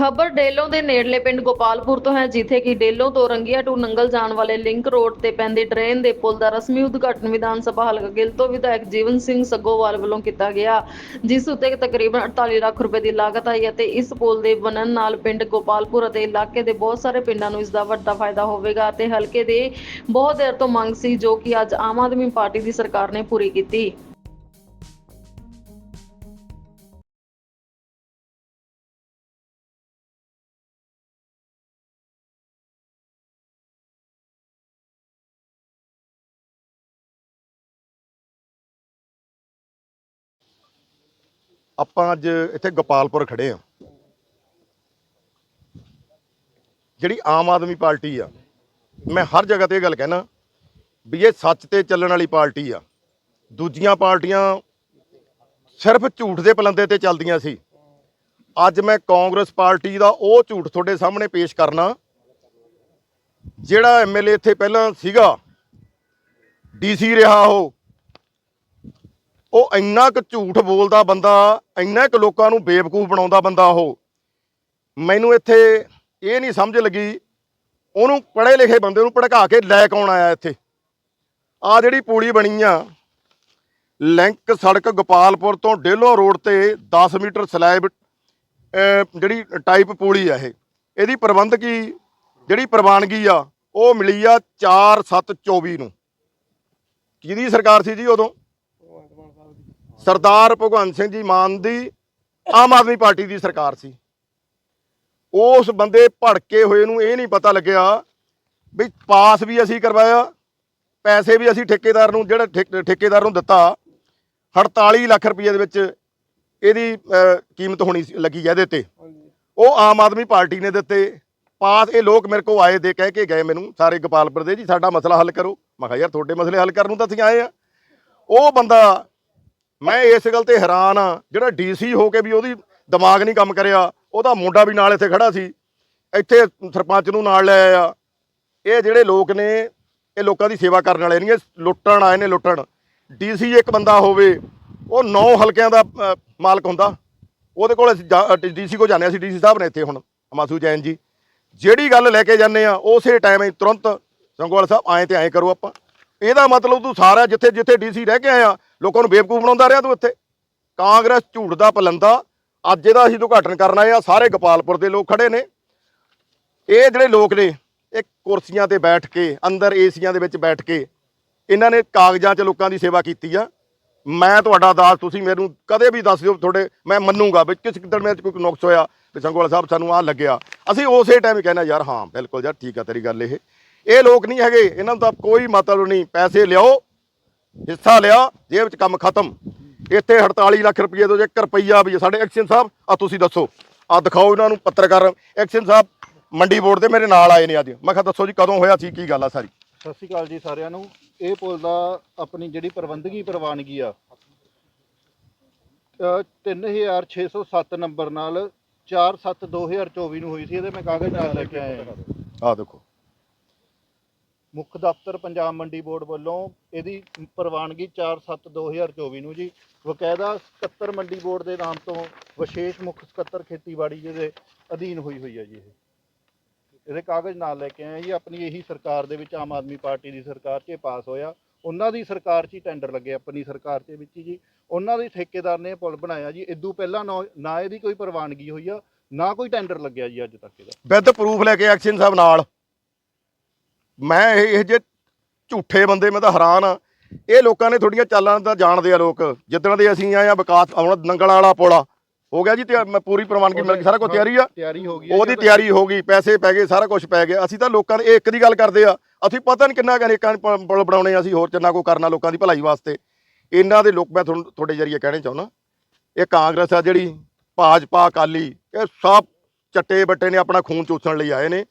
ਖਬਰ ਡੇਲੋਂ ਦੇ ਨੇੜਲੇ ਪਿੰਡ ਗੋਪਾਲਪੁਰ ਤੋਂ ਹੈ, ਜਿੱਥੇ ਕਿ ਡੇਲੋਂ ਤੋਂ ਰੰਗੀਆ ਟੂ ਨੰਗਲ ਜਾਣ ਵਾਲੇ ਲਿੰਕ ਰੋਡ ਤੇ ਪੈਂਦੇ ਡਰੇਨ ਦੇ ਪੁਲ ਦਾ ਰਸਮੀ ਉਦਘਾਟਨ ਵਿਧਾਨ ਸਭਾ ਹਲਕਾ ਗਿੱਲ ਤੋਂ ਵਿਧਾਇਕ ਜੀਵਨ ਸਿੰਘ ਸੱਗੋਵਾਲ ਵੱਲੋਂ ਕੀਤਾ ਗਿਆ, ਜਿਸ ਉੱਤੇ ਤਕਰੀਬਨ 48 ਲੱਖ ਰੁਪਏ ਦੀ ਲਾਗਤ ਆਈ ਅਤੇ ਇਸ ਪੁਲ ਦੇ ਬਣਨ ਨਾਲ ਪਿੰਡ ਗੋਪਾਲਪੁਰ ਅਤੇ ਇਲਾਕੇ ਦੇ ਬਹੁਤ ਸਾਰੇ ਪਿੰਡਾਂ ਨੂੰ ਇਸ ਦਾ ਵੱਡਾ ਫਾਇਦਾ ਹੋਵੇਗਾ ਅਤੇ ਹਲਕੇ ਦੇ ਬਹੁਤ ਦੇਰ ਤੋਂ ਮੰਗ ਸੀ, ਜੋ ਕਿ ਅੱਜ ਆਮ ਆਦਮੀ ਪਾਰਟੀ ਦੀ ਸਰਕਾਰ ਨੇ ਪੂਰੀ ਕੀਤੀ। ਆਪਾਂ ਅੱਜ ਇੱਥੇ ਗੋਪਾਲਪੁਰ ਖੜੇ ਆ। ਜਿਹੜੀ ਆਮ ਆਦਮੀ ਪਾਰਟੀ ਆ, ਮੈਂ ਹਰ ਜਗ੍ਹਾ ਤੇ ਇਹ ਗੱਲ ਕਹਿਣਾ ਵੀ ਇਹ ਸੱਚ ਤੇ ਚੱਲਣ ਵਾਲੀ ਪਾਰਟੀ ਆ। ਦੂਜੀਆਂ ਪਾਰਟੀਆਂ ਸਿਰਫ ਝੂਠ ਦੇ ਪਲੰਦੇ ਤੇ ਚੱਲਦੀਆਂ ਸੀ। ਅੱਜ ਮੈਂ ਕਾਂਗਰਸ ਪਾਰਟੀ ਦਾ ਉਹ ਝੂਠ ਤੁਹਾਡੇ ਸਾਹਮਣੇ ਪੇਸ਼ ਕਰਨਾ, ਜਿਹੜਾ ਐਮਐਲਏ ਇੱਥੇ ਪਹਿਲਾਂ ਸੀਗਾ ਡੀਸੀ ਰਿਹਾ ਉਹ ਉਹ ਇੰਨਾ ਕੁ ਝੂਠ ਬੋਲਦਾ ਬੰਦਾ, ਇੰਨਾ ਕੁ ਲੋਕਾਂ ਨੂੰ ਬੇਵਕੂਫ ਬਣਾਉਂਦਾ ਬੰਦਾ ਉਹ। ਮੈਨੂੰ ਇੱਥੇ ਇਹ ਨਹੀਂ ਸਮਝ ਲੱਗੀ, ਉਹਨੂੰ ਪੜ੍ਹੇ ਲਿਖੇ ਬੰਦੇ ਨੂੰ ਭੜਕਾ ਕੇ ਲੈ ਕੌਣ ਆਇਆ ਇੱਥੇ? ਆ ਜਿਹੜੀ ਪੂੜੀ ਬਣੀ ਆ, ਲਿੰਕ ਸੜਕ ਗੋਪਾਲਪੁਰ ਤੋਂ ਡੇਲੋ ਰੋਡ ਤੇ 10 ਮੀਟਰ ਸਲੈਬ ਜਿਹੜੀ ਟਾਈਪ ਪੂੜੀ ਆ ਇਹ, ਇਹਦੀ ਪ੍ਰਬੰਧਕੀ ਜਿਹੜੀ ਪ੍ਰਵਾਨਗੀ ਆ, ਉਹ ਮਿਲੀ ਆ 4724 ਨੂੰ। ਕਿਹਦੀ ਸਰਕਾਰ ਸੀ ਜੀ ਉਦੋਂ? ਸਰਦਾਰ ਭਗਵੰਤ ਸਿੰਘ ਜੀ ਮਾਨ ਦੀ ਆਮ ਆਦਮੀ ਪਾਰਟੀ ਦੀ ਸਰਕਾਰ ਸੀ। ਉਸ ਬੰਦੇ ਭੜਕੇ ਹੋਏ ਨੂੰ ਇਹ ਨਹੀਂ ਪਤਾ ਲੱਗਿਆ ਵੀ ਪਾਸ ਵੀ ਅਸੀਂ ਕਰਵਾਇਆ ਪੈਸੇ ਵੀ ਅਸੀਂ ਠੇਕੇਦਾਰ ਨੂੰ ਜਿਹੜਾ ਠੇਕ- ਠੇਕੇਦਾਰ ਨੂੰ ਦਿੱਤਾ 48 ਲੱਖ ਰੁਪਏ ਦੇ ਵਿੱਚ ਇਹਦੀ ਕੀਮਤ ਹੋਣੀ ਲੱਗੀ ਹੈ ਇਹਦੇ ਤੇ। ਉਹ ਆਮ ਆਦਮੀ ਪਾਰਟੀ ਨੇ ਦਿੱਤੇ। ਪਾਸ ਇਹ ਲੋਕ ਮੇਰੇ ਕੋਲ ਆਏ ਦੇ ਕਹਿ ਕੇ ਗਏ ਮੈਨੂੰ ਸਾਰੇ ਗੋਪਾਲਪੁਰ ਦੇ ਜੀ ਸਾਡਾ ਮਸਲਾ ਹੱਲ ਕਰੋ। ਮੈਂ ਕਿਹਾ ਯਾਰ ਤੁਹਾਡੇ ਮਸਲੇ ਹੱਲ ਕਰਨ ਨੂੰ ਤਾਂ ਅਸੀਂ ਆਏ ਆ। ਉਹ ਬੰਦਾ ਮੈਂ ਇਸ ਗੱਲ ਤੇ ਹੈਰਾਨ ਆ, ਜਿਹੜਾ ਡੀਸੀ ਹੋ ਕੇ ਵੀ ਉਹਦੀ ਦਿਮਾਗ ਨਹੀਂ ਕੰਮ ਕਰਿਆ, ਉਹਦਾ ਮੁੰਡਾ ਵੀ ਨਾਲ ਇੱਥੇ ਖੜਾ ਸੀ, ਇੱਥੇ ਸਰਪੰਚ ਨੂੰ ਨਾਲ ਲੈ ਆਇਆ। ਇਹ ਜਿਹੜੇ ਲੋਕ ਨੇ, ਇਹ ਲੋਕਾਂ ਦੀ ਸੇਵਾ ਕਰਨ ਵਾਲੇ ਨਹੀਂ, ਇਹ ਲੁੱਟਣ ਆਏ ਨੇ ਲੁੱਟਣ। ਡੀਸੀ ਇੱਕ ਬੰਦਾ ਹੋਵੇ, ਉਹ ਨੌ ਹਲਕਿਆਂ ਦਾ ਮਾਲਕ ਹੁੰਦਾ। ਉਹਦੇ ਕੋਲ ਅਸੀਂ ਡੀਸੀ ਕੋ ਜਾਂਦੇ ਅਸੀਂ ਡੀਸੀ ਸਾਹਿਬ ਨੇ ਇੱਥੇ ਹੁਣ, ਮਾਸੂ ਜੈਨ ਜੀ। ਜਿਹੜੀ ਗੱਲ ਲੈ ਕੇ ਜਾਂਦੇ ਆ ਉਸੇ ਟਾਈਮ ਹੀ ਤੁਰੰਤ ਸੰਗੋਵਾਲ ਸਾਹਿਬ ਆਏ ਤੇ ਐਂ ਕਰੋ ਆਪਾਂ। ਇਹਦਾ ਮਤਲਬ ਤੂੰ ਸਾਰਾ ਜਿੱਥੇ ਜਿੱਥੇ ਡੀਸੀ ਰਹਿ ਕੇ ਆਇਆ ਲੋਕਾਂ ਨੂੰ ਬੇਵਕੂਫ ਬਣਾਉਂਦਾ ਰਿਹਾ ਤੂੰ ਇੱਥੇ। ਕਾਂਗਰਸ ਝੂਠ ਦਾ ਪਲੰਦਾ, ਅੱਜ ਇਹਦਾ ਅਸੀਂ ਉਦਘਾਟਨ ਕਰਨ ਆਏ ਆ, ਸਾਰੇ ਗੋਪਾਲਪੁਰ ਦੇ ਲੋਕ ਖੜੇ ਨੇ। ਇਹ ਜਿਹੜੇ ਲੋਕ ਨੇ, ਇਹ ਕੁਰਸੀਆਂ ਤੇ ਬੈਠ ਕੇ, ਅੰਦਰ ਏਸੀਆਂ ਦੇ ਵਿੱਚ ਬੈਠ ਕੇ, ਇਹਨਾਂ ਨੇ ਕਾਗਜ਼ਾਂ 'ਚ ਲੋਕਾਂ ਦੀ ਸੇਵਾ ਕੀਤੀ ਆ। ਮੈਂ ਤੁਹਾਡਾ ਦਾਸ, ਤੁਸੀਂ ਮੈਨੂੰ ਕਦੇ ਵੀ ਦੱਸ ਦਿਓ ਤੁਹਾਡੇ, ਮੈਂ ਮੰਨੂਗਾ ਵੀ ਕਿਸ ਕਿਦਰ ਮੇਰੇ 'ਚ ਕੋਈ ਨੁਕਸ ਹੋਇਆ ਵੀ ਸੰਗੋਵਾਲ ਸਾਹਿਬ ਸਾਨੂੰ ਆਹ ਲੱਗਿਆ। ਅਸੀਂ ਉਸੇ ਟਾਈਮ ਹੀ ਕਹਿੰਦਾ ਯਾਰ ਹਾਂ, ਬਿਲਕੁਲ ਯਾਰ, ਠੀਕ ਆ, ਤੇਰੀ ਗੱਲ ਇਹ। ਇਹ ਲੋਕ ਨਹੀਂ ਹੈਗੇ, ਇਹਨਾਂ ਨੂੰ ਤਾਂ ਕੋਈ ਮਤਲਬ ਨਹੀਂ, ਪੈਸੇ ਲਿਆਓ ਹਿੱਸਾ ਲਿਆ ਜੇਬ 'ਚ ਕੰਮ ਖਤਮ। ਇੱਥੇ 48 ਲੱਖ ਰੁਪਏ ਤੋਂ ਜੇ 1 ਰੁਪਈਆ ਵੀ। ਸਾਡੇ ਐਕਸ਼ਨ ਸਾਹਿਬ ਆ ਤੁਸੀਂ ਦੱਸੋ। ਆ ਦਿਖਾਓ ਇਹਨਾਂ ਨੂੰ ਪੱਤਰਕਾਰ। ਐਕਸ਼ਨ ਸਾਹਿਬ ਮੰਡੀ ਬੋਰਡ ਦੇ ਮੇਰੇ ਨਾਲ ਆਏ ਨੇ ਅੱਜ। ਮੈਂ ਕਿਹਾ ਦੱਸੋ ਜੀ ਕਦੋਂ ਹੋਇਆ ਸੀ ਕੀ ਗੱਲ ਆ ਸਾਰੀ? ਸਤਿ ਸ਼੍ਰੀ ਅਕਾਲ ਜੀ ਸਾਰਿਆਂ ਨੂੰ। ਇਹ ਪੁਲ ਦਾ ਆਪਣੀ ਜਿਹੜੀ ਪ੍ਰਬੰਧਕੀ ਪ੍ਰਵਾਨਗੀ ਆ ਅ, 3607 ਨੰਬਰ ਨਾਲ 4/7/2024 ਨੂੰ ਹੋਈ ਸੀ ਇਹਦੇ ਮੈਂ ਕਾਗਜ਼ ਨਾਲ ਲੈ ਕੇ ਆਇਆ। ਆ ਦੇਖੋ। ਮੁੱਖ ਦਫ਼ਤਰ ਪੰਜਾਬ ਮੰਡੀ ਬੋਰਡ ਵੱਲੋਂ ਇਹਦੀ ਪ੍ਰਵਾਨਗੀ 4/7/2024 ਨੂੰ ਜੀ। ਵਕਾਇਦਾ ਸਕੱਤਰ ਮੰਡੀ ਬੋਰਡ ਦੇ ਨਾਮ ਤੋਂ ਵਿਸ਼ੇਸ਼ ਮੁੱਖ ਸਕੱਤਰ ਖੇਤੀਬਾੜੀ ਦੇ ਅਧੀਨ ਹੋਈ ਹੋਈ ਹੈ ਜੀ ਇਹ। ਇਹਦੇ ਕਾਗਜ਼ ਨਾਲ ਲੈ ਕੇ ਆਏ ਜੀ। ਆਪਣੀ ਇਹੀ ਸਰਕਾਰ ਦੇ ਵਿੱਚ ਆਮ ਆਦਮੀ ਪਾਰਟੀ ਦੀ ਸਰਕਾਰ 'ਚ ਇਹ ਪਾਸ ਹੋਇਆ। ਉਹਨਾਂ ਦੀ ਸਰਕਾਰ 'ਚ ਹੀ ਟੈਂਡਰ ਲੱਗੇ ਆਪਣੀ ਸਰਕਾਰ ਦੇ ਵਿੱਚ ਹੀ ਜੀ। ਉਹਨਾਂ ਦੇ ਠੇਕੇਦਾਰ ਨੇ ਇਹ ਪੁਲ ਬਣਾਇਆ ਜੀ। ਇਦੋਂ ਪਹਿਲਾਂ ਨਾ ਨਾ ਇਹਦੀ ਕੋਈ ਪ੍ਰਵਾਨਗੀ ਹੋਈ ਆ, ਨਾ ਕੋਈ ਟੈਂਡਰ ਲੱਗਿਆ ਜੀ ਅੱਜ ਤੱਕ ਇਹਦਾ। ਵਿਦ ਪ੍ਰੂਫ ਲੈ ਕੇ ਐਕਸ਼ਨ ਸਾਹਿਬ ਨਾਲ। ਮੈਂ ਇਹ ਇਹ ਜੇ ਝੂਠੇ ਬੰਦੇ ਮੈਂ ਤਾਂ ਹੈਰਾਨ ਆ। ਇਹ ਲੋਕਾਂ ਨੇ ਥੋੜੀਆਂ ਚਾਲਾਂ ਤਾਂ ਜਾਣਦੇ ਆ ਲੋਕ। ਜਿੱਦਣ ਦੇ ਅਸੀਂ ਆਏ ਆ ਵਿਕਾਸ ਆਉਣਾ ਨੰਗਲ ਵਾਲਾ ਪੋਲਾ ਹੋ ਗਿਆ ਜੀ ਤੇ ਮੈਂ ਪੂਰੀ ਪ੍ਰਵਾਨਗੀ ਮਿਲ ਗਈ ਸਾਰਾ ਕੁਝ ਤਿਆਰੀ ਆ। ਤਿਆਰੀ ਹੋ ਗਈ ਉਹਦੀ। ਤਿਆਰੀ ਹੋ ਗਈ ਪੈਸੇ ਪੈ ਗਏ ਸਾਰਾ ਕੁਝ ਪੈ ਗਿਆ। ਅਸੀਂ ਤਾਂ ਲੋਕਾਂ ਦੇ ਇੱਕ ਦੀ ਗੱਲ ਕਰਦੇ ਆ। ਅਸੀਂ ਪਤਾ ਨਹੀਂ ਕਿੰਨਾ ਅਨੇਕਾਂ ਪੁਲ ਬਣਾਉਣੇ ਆ ਅਸੀਂ ਹੋਰ ਚੰਨਾ ਕੋ ਕਰਨਾ ਲੋਕਾਂ ਦੀ ਭਲਾਈ ਵਾਸਤੇ। ਇਹਨਾਂ ਦੇ ਲੋਕ ਮੈਂ ਤੁਹਾਨੂੰ ਤੁਹਾਡੇ ਜਰੀਏ ਕਹਿਣੇ ਚਾਹੁੰਦਾ। ਇਹ ਕਾਂਗਰਸ ਆ ਜਿਹੜੀ ਭਾਜਪਾ ਅਕਾਲੀ ਇਹ ਸਭ ਚੱਟੇ ਬੱਟੇ ਨੇ ਆਪਣਾ ਖੂਨ ਚੂਸਣ ਲਈ ਆਏ ਨੇ।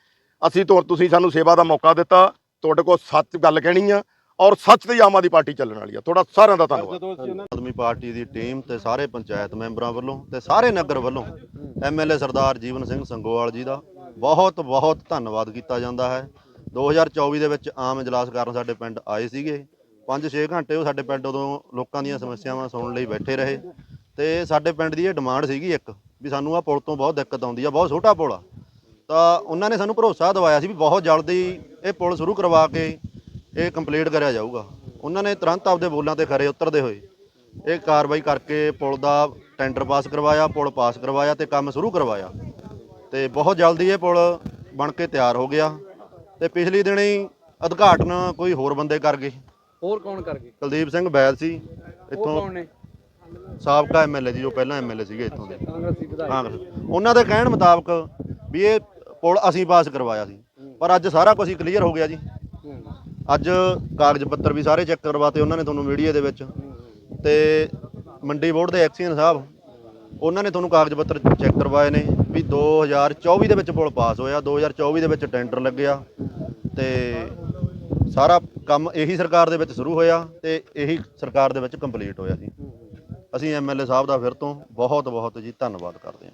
ਅਸੀਂ ਤੋਂ ਤੁਸੀਂ ਸਾਨੂੰ ਸੇਵਾ ਦਾ ਮੌਕਾ ਦਿੱਤਾ ਤੁਹਾਡੇ ਕੋਲ ਸੱਚ ਗੱਲ ਕਹਿਣੀ ਆ ਔਰ ਸੱਚ ਤੇ ਆਮ ਆਦਮੀ ਪਾਰਟੀ ਚੱਲਣ ਵਾਲੀ ਆ। ਤੁਹਾਡਾ ਸਾਰਿਆਂ ਦਾ ਧੰਨਵਾਦ। ਆਦਮੀ ਪਾਰਟੀ ਦੀ ਟੀਮ ਤੇ ਸਾਰੇ ਪੰਚਾਇਤ ਮੈਂਬਰਾਂ ਵੱਲੋਂ ਤੇ ਸਾਰੇ ਨਗਰ ਵੱਲੋਂ ਐਮਐਲਏ ਸਰਦਾਰ ਜੀਵਨ ਸਿੰਘ ਸੰਗੋਵਾਲ ਜੀ ਦਾ ਬਹੁਤ ਬਹੁਤ ਧੰਨਵਾਦ ਕੀਤਾ ਜਾਂਦਾ ਹੈ। 2024 ਦੇ ਵਿੱਚ ਆਮ ਇਜਲਾਸ ਕਰਨ ਸਾਡੇ ਪਿੰਡ ਆਏ ਸੀਗੇ। 5-6 ਘੰਟੇ ਉਹ ਸਾਡੇ ਪਿੰਡ ਉਦੋਂ ਲੋਕਾਂ ਦੀਆਂ ਸਮੱਸਿਆਵਾਂ ਸੁਣਨ ਲਈ ਬੈਠੇ ਰਹੇ। ਤੇ ਸਾਡੇ ਪਿੰਡ ਦੀ ਇਹ ਡਿਮਾਂਡ ਸੀਗੀ ਇੱਕ ਵੀ ਸਾਨੂੰ ਆ ਪੁਲ ਤੋਂ ਬਹੁਤ ਦਿੱਕਤ ਆਉਂਦੀ ਆ ਬਹੁਤ ਛੋਟਾ ਪੁਲ ਆ। ਤਾਂ ਉਹਨਾਂ ਨੇ ਸਾਨੂੰ ਭਰੋਸਾ ਦਿਵਾਇਆ ਸੀ ਵੀ ਬਹੁਤ ਜਲਦੀ ਇਹ ਪੁਲ ਸ਼ੁਰੂ ਕਰਵਾ ਕੇ ਇਹ ਕੰਪਲੀਟ ਕਰਿਆ ਜਾਊਗਾ। ਉਹਨਾਂ ਨੇ ਤੁਰੰਤ ਆਪਦੇ ਬੋਲਾਂ ਤੇ ਖਰੇ ਉਤਰਦੇ ਹੋਏ ਇਹ ਕਾਰਵਾਈ ਕਰਕੇ ਪੁਲ ਦਾ ਟੈਂਡਰ ਪਾਸ ਕਰਵਾਇਆ ਪੁਲ ਪਾਸ ਕਰਵਾਇਆ ਤੇ ਕੰਮ ਸ਼ੁਰੂ ਕਰਵਾਇਆ। ਤੇ ਬਹੁਤ ਜਲਦੀ ਇਹ ਪੁਲ ਬਣ ਕੇ ਤਿਆਰ ਹੋ ਗਿਆ ਤੇ ਪਿਛਲੀ ਦਿਨੀ ਉਦਘਾਟਨ ਕੋਈ ਹੋਰ ਬੰਦੇ ਕਰ ਗਏ। ਹੋਰ ਕੌਣ ਕਰ ਗਏ? ਕੁਲਦੀਪ ਸਿੰਘ ਬੈਲ ਸੀ। ਇੱਥੋਂ ਕੌਣ ਨੇ? ਸਾਬਕਾ ਐਮਐਲਏ ਜੀ ਜੋ ਪਹਿਲਾਂ ਐਮਐਲਏ ਸੀਗੇ ਇੱਥੋਂ ਦੇ। ਕਾਂਗਰਸੀ ਵਿਧਾਇਕ। ਉਹਨਾਂ ਦੇ ਕਹਿਣ ਮੁਤਾਬਕ ਵੀ ਇਹ ਪੁਲ ਅਸੀਂ ਪਾਸ ਕਰਵਾਇਆ ਸੀ। ਪਰ ਅੱਜ ਸਾਰਾ ਕੁਝ ਕਲੀਅਰ ਹੋ ਗਿਆ ਜੀ। ਅੱਜ ਕਾਗਜ਼ ਪੱਤਰ ਵੀ ਸਾਰੇ ਚੈੱਕ ਕਰਵਾਤੇ ਉਹਨਾਂ ਨੇ ਤੁਹਾਨੂੰ ਮੀਡੀਆ ਦੇ ਵਿੱਚ। ਤੇ ਮੰਡੀ ਬੋਰਡ ਦੇ ਐਕਸੀਅਨ ਸਾਹਿਬ ਉਹਨਾਂ ਨੇ ਤੁਹਾਨੂੰ ਕਾਗਜ਼ ਪੱਤਰ ਚੈੱਕ ਕਰਵਾਏ ਨੇ ਵੀ 2024 ਦੇ ਵਿੱਚ ਪੁਲ ਪਾਸ ਹੋਇਆ 2024 ਦੇ ਵਿੱਚ ਟੈਂਡਰ ਲੱਗਿਆ। ਤੇ ਸਾਰਾ ਕੰਮ ਇਹੀ ਸਰਕਾਰ ਦੇ ਵਿੱਚ ਸ਼ੁਰੂ ਹੋਇਆ ਤੇ ਇਹੀ ਸਰਕਾਰ ਦੇ ਵਿੱਚ ਕੰਪਲੀਟ ਹੋਇਆ ਜੀ। ਅਸੀਂ ਐਮਐਲਏ ਸਾਹਿਬ ਦਾ ਫਿਰ ਤੋਂ ਬਹੁਤ ਬਹੁਤ ਜੀ ਧੰਨਵਾਦ ਕਰਦੇ ਹਾਂ।